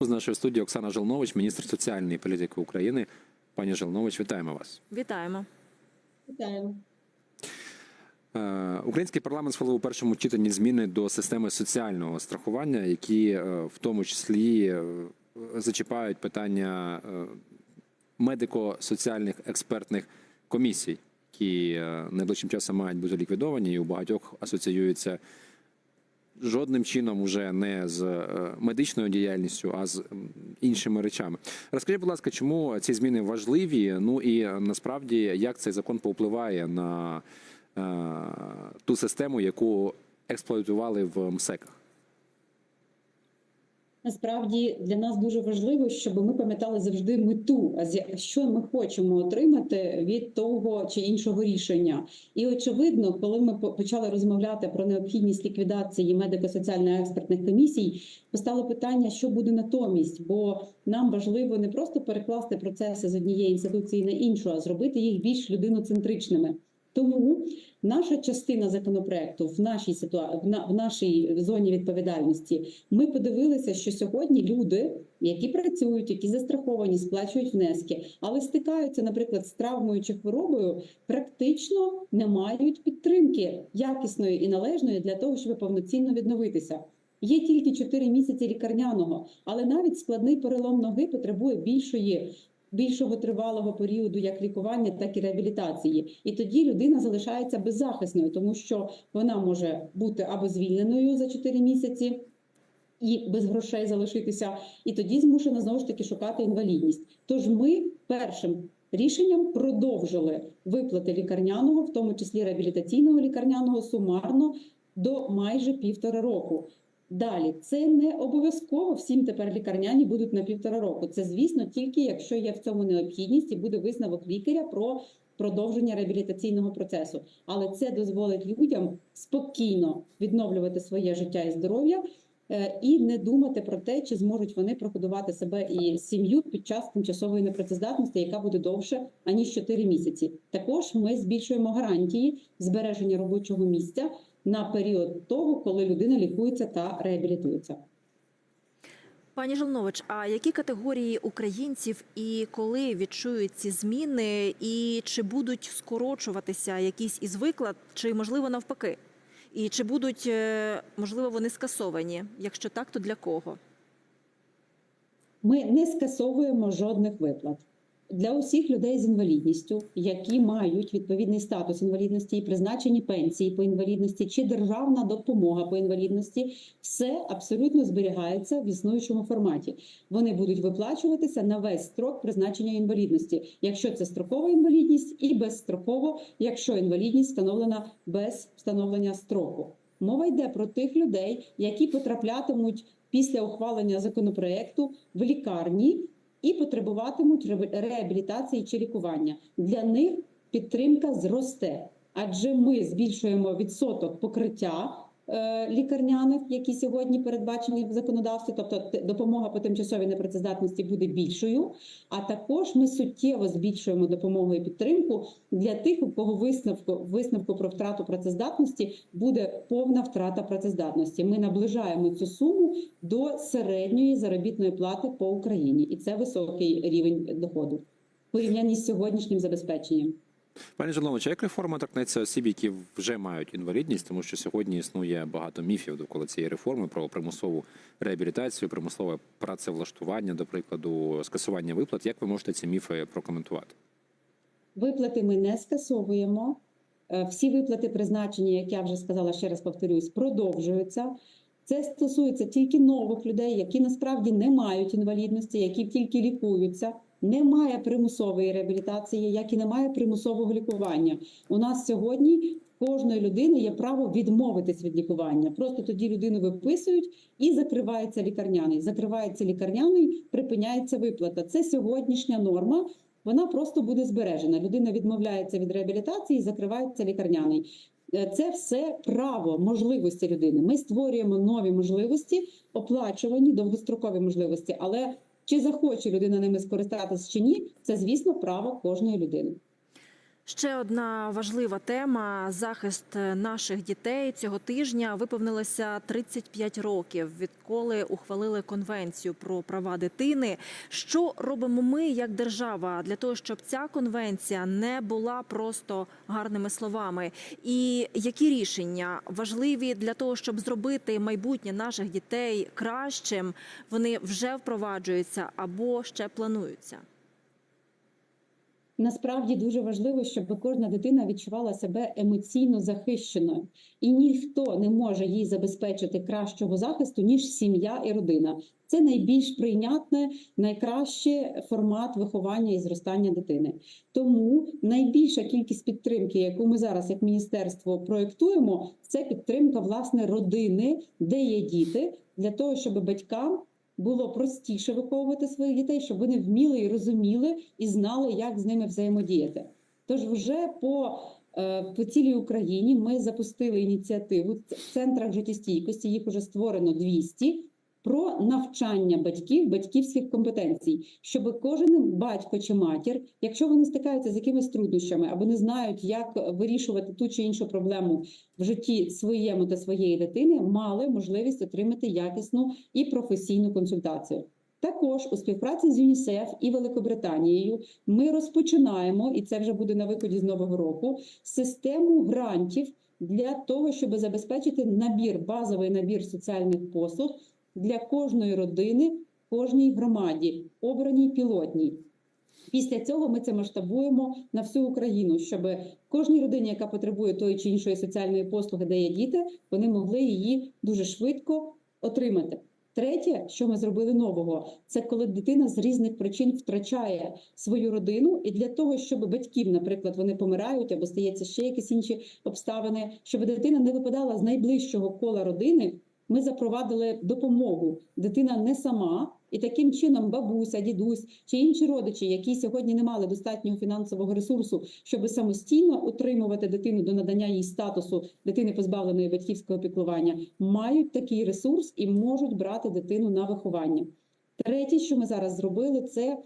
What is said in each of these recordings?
З нашої студії Оксана Желнович, міністр соціальної політики України. Пані Желнович, вітаємо вас. Вітаємо. Вітаємо. Е, Український парламент схвалив у першому читанні зміни до системи соціального страхування, які е, в тому числі е, зачіпають питання медико-соціальних експертних комісій, які найближчим часом мають бути ліквідовані і у багатьох асоціюються жодним чином уже не з е, медичною діяльністю, а з іншими речами. Розкажіть, будь ласка, чому ці зміни важливі? Ну і насправді як цей закон повпливає на е, ту систему, яку експлуатували в МСЕКах? Насправді для нас дуже важливо, щоб ми пам'ятали завжди мету, що ми хочемо отримати від того чи іншого рішення. І очевидно, коли ми почали розмовляти про необхідність ліквідації медико-соціально-експертних комісій, постало питання, що буде натомість, бо нам важливо не просто перекласти процеси з однієї інституції на іншу, а зробити їх більш людиноцентричними. Тому наша частина законопроекту в нашій ситуа... в, нашій зоні відповідальності ми подивилися, що сьогодні люди, які працюють, які застраховані, сплачують внески, але стикаються, наприклад, з травмою чи хворобою, практично не мають підтримки якісної і належної для того, щоб повноцінно відновитися. Є тільки 4 місяці лікарняного, але навіть складний перелом ноги потребує більшої. Більшого тривалого періоду як лікування, так і реабілітації, і тоді людина залишається беззахисною, тому що вона може бути або звільненою за 4 місяці, і без грошей залишитися, і тоді змушена знову ж таки шукати інвалідність. Тож ми першим рішенням продовжили виплати лікарняного, в тому числі реабілітаційного лікарняного, сумарно до майже півтора року. Далі це не обов'язково всім тепер лікарняні будуть на півтора року. Це звісно тільки якщо є в цьому необхідність і буде висновок лікаря про продовження реабілітаційного процесу. Але це дозволить людям спокійно відновлювати своє життя і здоров'я е, і не думати про те, чи зможуть вони прогодувати себе і сім'ю під час тимчасової непрацездатності, яка буде довше аніж 4 місяці. Також ми збільшуємо гарантії збереження робочого місця на період того, коли людина лікується та реабілітується. Пані Жолнович, а які категорії українців і коли відчують ці зміни, і чи будуть скорочуватися якісь із виклад, чи можливо навпаки? І чи будуть е, можливо вони скасовані? Якщо так, то для кого? Ми не скасовуємо жодних виплат. Для усіх людей з інвалідністю, які мають відповідний статус інвалідності і призначені пенсії по інвалідності чи державна допомога по інвалідності, все абсолютно зберігається в існуючому форматі. Вони будуть виплачуватися на весь строк призначення інвалідності, якщо це строкова інвалідність, і безстроково, якщо інвалідність встановлена без встановлення строку. Мова йде про тих людей, які потраплятимуть після ухвалення законопроекту в лікарні і потребуватимуть ре- реабілітації чи лікування. Для них підтримка зросте, адже ми збільшуємо відсоток покриття лікарняних, які сьогодні передбачені в законодавстві, тобто допомога по тимчасовій непрацездатності буде більшою. А також ми суттєво збільшуємо допомогу і підтримку для тих, у кого висновку висновку про втрату працездатності буде повна втрата працездатності. Ми наближаємо цю суму до середньої заробітної плати по Україні, і це високий рівень доходу порівнянні з сьогоднішнім забезпеченням. Пані Желнович, як реформа торкнеться осіб, які вже мають інвалідність, тому що сьогодні існує багато міфів довкола цієї реформи про примусову реабілітацію, примусове працевлаштування, до прикладу, скасування виплат. Як ви можете ці міфи прокоментувати? Виплати ми не скасовуємо. Е, Всі виплати призначені, як я вже сказала, ще раз повторюсь, продовжуються. Це стосується тільки нових людей, які насправді не мають інвалідності, які тільки лікуються. Немає примусової реабілітації, як і немає примусового лікування. У нас сьогодні кожної людини є право відмовитись від лікування. Просто тоді людину виписують і закривається лікарняний. Закривається лікарняний, припиняється виплата. Це сьогоднішня норма. Вона просто буде збережена. Людина відмовляється від реабілітації, закривається лікарняний. Е, Це все право, можливості людини. Ми створюємо нові можливості, оплачувані довгострокові можливості. Але чи захоче людина ними скористатися чи ні, це звісно право кожної людини. Ще одна важлива тема захист наших дітей цього тижня виповнилося 35 років, відколи ухвалили конвенцію про права дитини. Що робимо ми як держава для того, щоб ця конвенція не була просто гарними словами? І які рішення важливі для того, щоб зробити майбутнє наших дітей кращим? Вони вже впроваджуються або ще плануються? Насправді дуже важливо, щоб кожна дитина відчувала себе емоційно захищеною, і ніхто не може їй забезпечити кращого захисту ніж сім'я і родина. Це найбільш прийнятне, найкраще формат виховання і зростання дитини. Тому найбільша кількість підтримки, яку ми зараз як міністерство проєктуємо, це підтримка власне родини, де є діти, для того, щоб батькам було простіше виховувати своїх дітей, щоб вони вміли і розуміли і знали, як з ними взаємодіяти. Тож, вже по, е, по цілій Україні ми запустили ініціативу в центрах життєстійкості. Їх вже створено 200, про навчання батьків, батьківських компетенцій, щоб кожен батько чи матір, якщо вони стикаються з якимись труднощами або не знають, як вирішувати ту чи іншу проблему в житті своєму та своєї дитини, мали можливість отримати якісну і професійну консультацію. Також у співпраці з ЮНІСЕФ і Великобританією ми розпочинаємо, і це вже буде на виході з нового року, систему грантів для того, щоб забезпечити набір, базовий набір соціальних послуг для кожної родини, кожній громаді, обраній пілотній. Після цього ми це масштабуємо на всю Україну, щоб кожній родині, яка потребує тої чи іншої соціальної послуги, де є діти, вони могли її дуже швидко отримати. Третє, що ми зробили нового, це коли дитина з різних причин втрачає свою родину, і для того, щоб батьків, наприклад, вони помирають або стається ще якісь інші обставини, щоб дитина не випадала з найближчого кола родини. Ми запровадили допомогу. Дитина не сама, і таким чином бабуся, дідусь чи інші родичі, які сьогодні не мали достатнього фінансового ресурсу, щоб самостійно утримувати дитину до надання їй статусу дитини, позбавленої батьківського піклування, мають такий ресурс і можуть брати дитину на виховання. Третє, що ми зараз зробили, це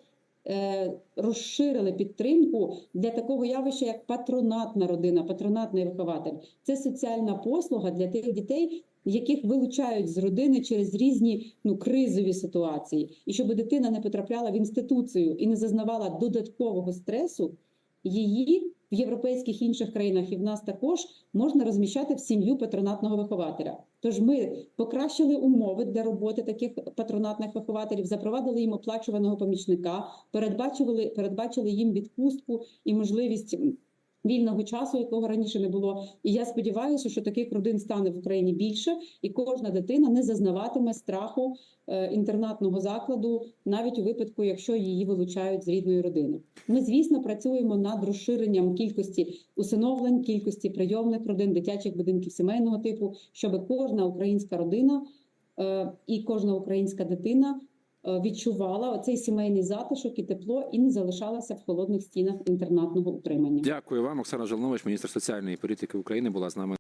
е, розширили підтримку для такого явища, як патронатна родина, патронатний вихователь. Це соціальна послуга для тих дітей, яких вилучають з родини через різні ну кризові ситуації, і щоб дитина не потрапляла в інституцію і не зазнавала додаткового стресу, її в європейських інших країнах і в нас також можна розміщати в сім'ю патронатного вихователя. Тож ми покращили умови для роботи таких патронатних вихователів, запровадили їм оплачуваного помічника, передбачили, передбачили їм відпустку і можливість. Вільного часу, якого раніше не було, і я сподіваюся, що таких родин стане в Україні більше, і кожна дитина не зазнаватиме страху е, інтернатного закладу, навіть у випадку, якщо її вилучають з рідної родини. Ми, звісно, працюємо над розширенням кількості усиновлень, кількості прийомних родин, дитячих будинків сімейного типу, щоб кожна українська родина е, і кожна українська дитина відчувала оцей сімейний затишок і тепло і не залишалася в холодних стінах інтернатного утримання. Дякую вам, Оксана Жолнович, міністр соціальної політики України, була з нами.